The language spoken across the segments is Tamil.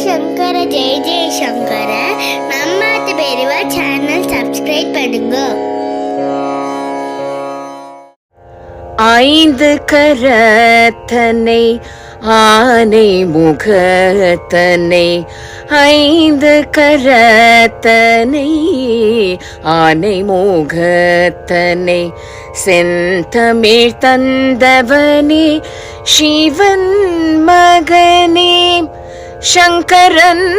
சங்கர ஜெய ஜெய சங்கர நம்மாத்து பெரியவா சேனல் சப்ஸ்கிரைப் பண்ணுங்க ஐந்து கரத்தனை ஆனை முகத்தனை ஐந்து கரத்தனை ஆனை முகத்தனை செந்தமிழ் தந்தவனே சிவன் மகனே சங்கரன்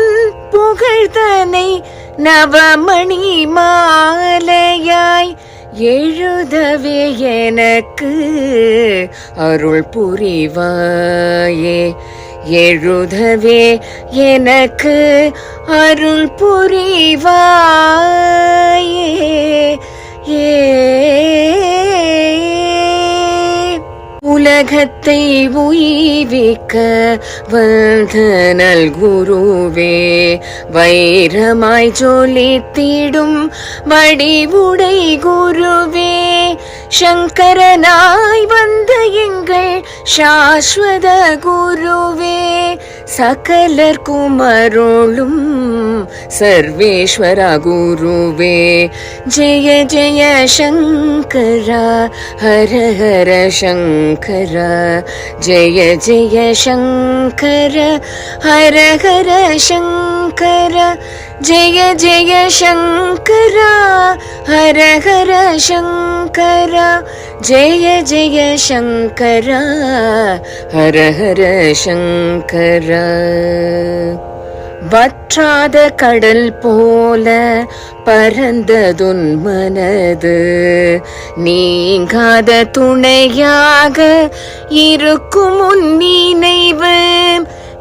புகழ்தனை நவமணி மாலையாய் எழுதவே எனக்கு அருள் புரிவாயே. எழுதவே எனக்கு அருள் புரிவாயே. ஏ உலகத்தை உய்விக்க வந்த நல் குருவே வைரமாய் ஜொலித்திடும் வடிவுடை குருவே சங்கரனாய் வந்த எங்கள் சாஸ்வத குருவே சகலர்க்கும் அருளும் सर्वेश्वर गुरुवे। जय जय शङ्कर हर हर शङ्कर। जय जय शङ्कर हर हर शङ्कर। जय जय शङ्कर हर हर शङ्कर। जय जय शङ्कर हर हर शङ्कर। வற்றாத கடல் போல பரந்ததுன் மனது. நீங்காத துணையாக இருக்கும் உன் நினைவு.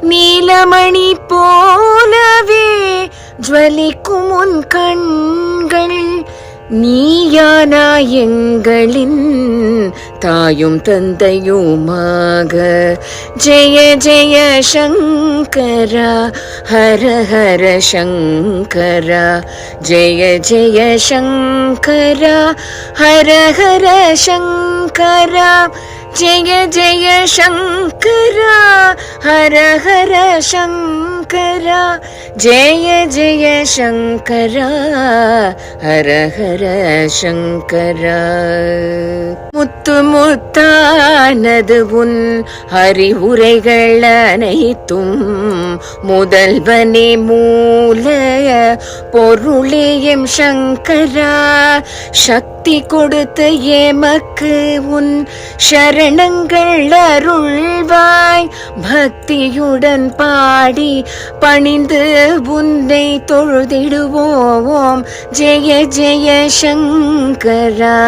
நீலமணி போலவே ஜுவலிக்கும் உன் கண்கள். நீயானா எங்களின் தாயும் தந்தையுமாக. ஜெய ஜெய சங்கரா ஹர ஹர சங்கரா. ஜெய ஜெய சங்கரா ஹர ஹர சங்கரா. ஜெய ஜெய சங்கரா ஹர ஹர சங்கரா. ஜெய ஜெய சங்கரா ஹர ஹர சங்கரா. முத்து முத்தானது உன் அறிவுரைகள் அனைத்தும் முதல்வனே மூல பொருளேயம் சங்கரா. சக்தி கொடுத்த ஏமக்கு உன் சரணங்கள் அருள்வாய். பக்தியுடன் பாடி பணிந்து உன்னை தொழுதிடுவோம். ஜெய ஜெய சங்கரா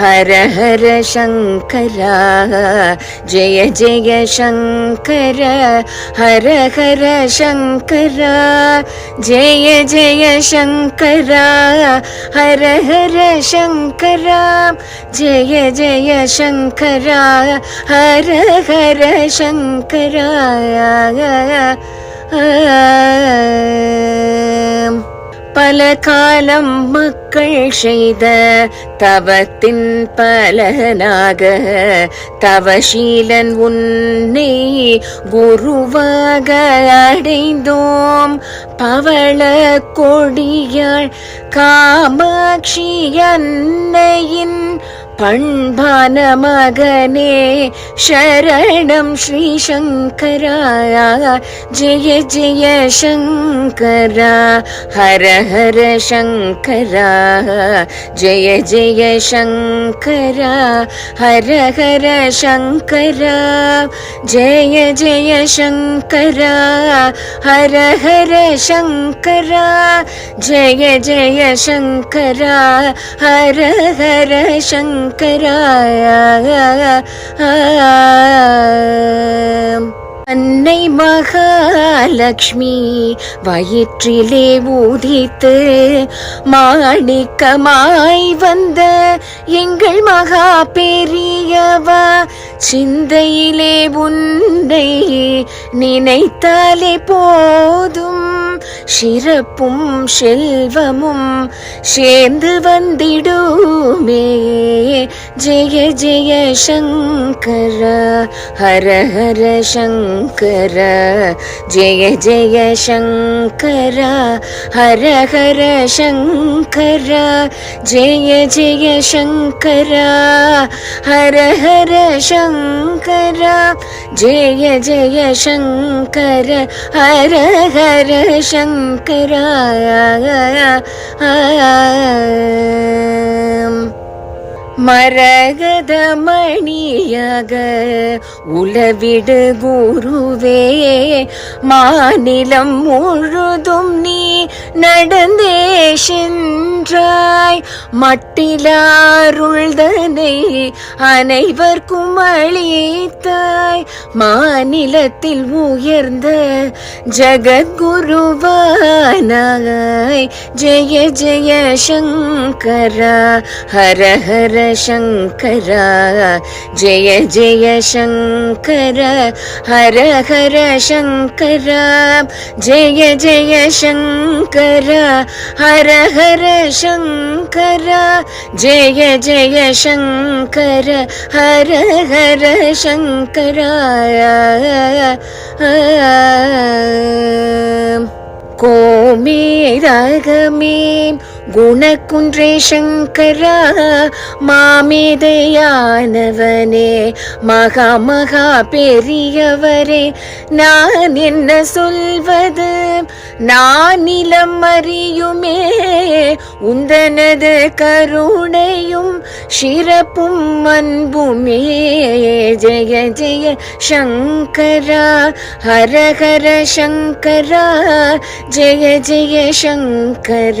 ஹர ஹர சங்கரா. ஜெய ஜெய சங்கர ஹர ஹர சங்கரா. ஜெய ஜெய சங்கரா ஹர ஹர சங்கரா. ஜெய ஜெய சங்கரா ஹர ஹர சங்கரா. பல காலம் மக்கள் செய்த தவத்தின் பலனாக தவசீலன் உன்னை குருவாக அடைந்தோம். பவள கொடியாள் காமாட்சி அன்னையின் पण्भानमगने शरणं श्रीशङ्कराया। जय जय शङ्करा हर हर शङ्करा। जय जय शङ्करा हर हर शङ्करा। जय जय शङ्करा हर हर शङ्करा। जय जय शङ्करा हर हर शङ्कर ஹர அன்னை மகாலட்சுமி வயிற்றிலே ஊதித்து மாணிக்கமாய் வந்த எங்கள் மகா பெரியவா சிந்தையிலே உன்னை நினைத்தாலே போதும். சிறப்பும் செல்வமும் சேர்ந்து வந்திடுமே. ஜெய ஜெய சங்கர ஹர ஹர சங்கர. ஜெய ஜெய சங்கர ஹர ஹர சங்கர. ஜெய ஜெய சங்கர ஹர ஹர சங்கர. ஜெய ஜெய சங்கர ஹர ஹர சங்கர. ஆ மணியாக உளவிடு குருவே மாநிலம் முழுதும் நீ நடந்தே சென்றாய். மட்டிலாருள்தனை அனைவர்க்கும் அளித்தாய். மாநிலத்தில் உயர்ந்த ஜகத்குருவானாய். ஜெய ஜெய சங்கரா ஹர ஹர சங்கரா ஜெய ஜெய சங்கரா ஹர ஹர சங்கரா ஜெய ஜெய சங்கரா ஹர ஹர சங்கரா ஜெய ஜெய சங்கர ஹர ஹர சங்கரா கோமேரகமே குணக்குன்றே சங்கரா மாமேதையானவனே மகா மகா பெரியவரே நான் என்ன சொல்வது நான் நிலம் அறியுமே உந்தனது கருணையும் சிறப்பும் அன்புமே ஜெய ஜெய சங்கரா ஹரஹர சங்கரா ஜெய ஜெய சங்கர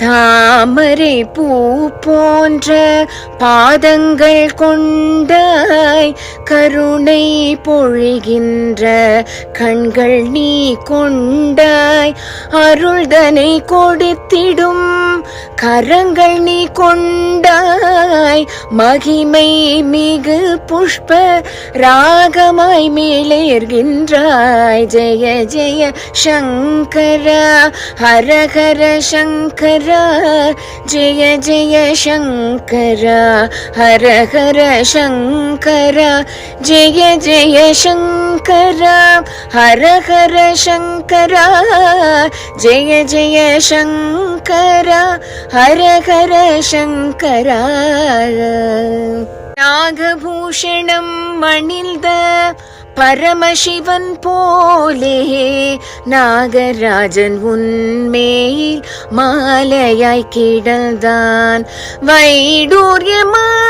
தாமரை பூ போன்ற பாதங்கள் கொண்டாய் கருணை பொழிகின்ற கண்கள் நீ கொண்டாய் அருள்தனை கொடுத்திடும் கரங்கள் நீ கொண்டாய். மகிமை மிகு புஷ்ப ராகமாய் மேலேர்கின்றாய் ஜெய ஜெய சங்கரா ஹரஹர சங்கரா. ஜெய ஜெய சங்கரா ஹரஹர சங்கரா. ஜெய ஜெய சங்கரா ஹரஹர சங்கரா. ஜெய ஜெய சங்கரா ஹர ஹர சங்கரா. நாகபூஷணம் மணிந்த பரமசிவன் போலே நாகராஜன் உன்மேல் மாலையாய் கிடந்தான். வைடூரியமாக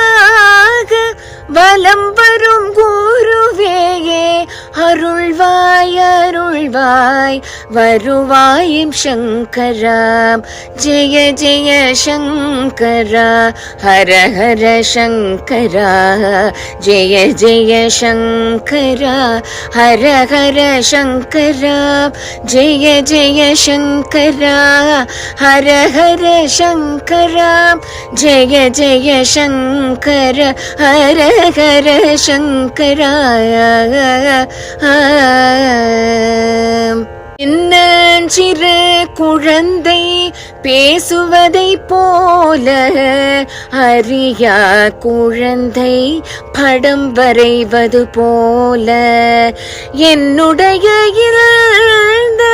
வலம் வரும் குருவேயே அருள்வாய் அருள்வாய். வருவாயும் சங்கராம். ஜெய ஜெய சங்கரா ஹர ஹர சங்கரா. ஜெய ஜெய சங்கரா ஹர ஹர சங்கரா. ஜெய ஜெய சங்கரா ஹர ஹர சங்கரா. ஜெய ஜெய சங்கர ஹர ஹர சங்கரா சிறு குழந்தை பேசுவதை போல அறியா குழந்தை படம் வரைவது போல. என்னுடைய இந்த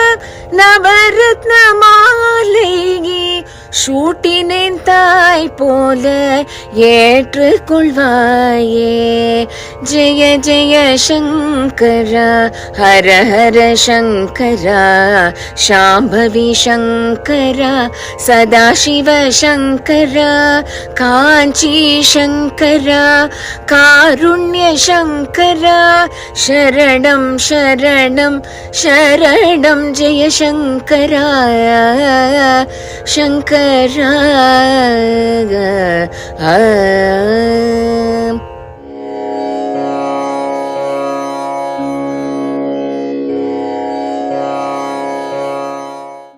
நவரத்ன மாலையே சூட்டினேன் தாய் போல ஏற்றுக்கொள்வாயே. ஜெய ஜெய சங்கரா ஹர ஹர சங்கரா சாம்பவி சங்கரா சதாசிவ சங்கரா காஞ்சி சங்கரா காருண்ய சங்கரா சரணம் சரணம் சரணம் ஜெய சங்கரா சங்கர. ஆ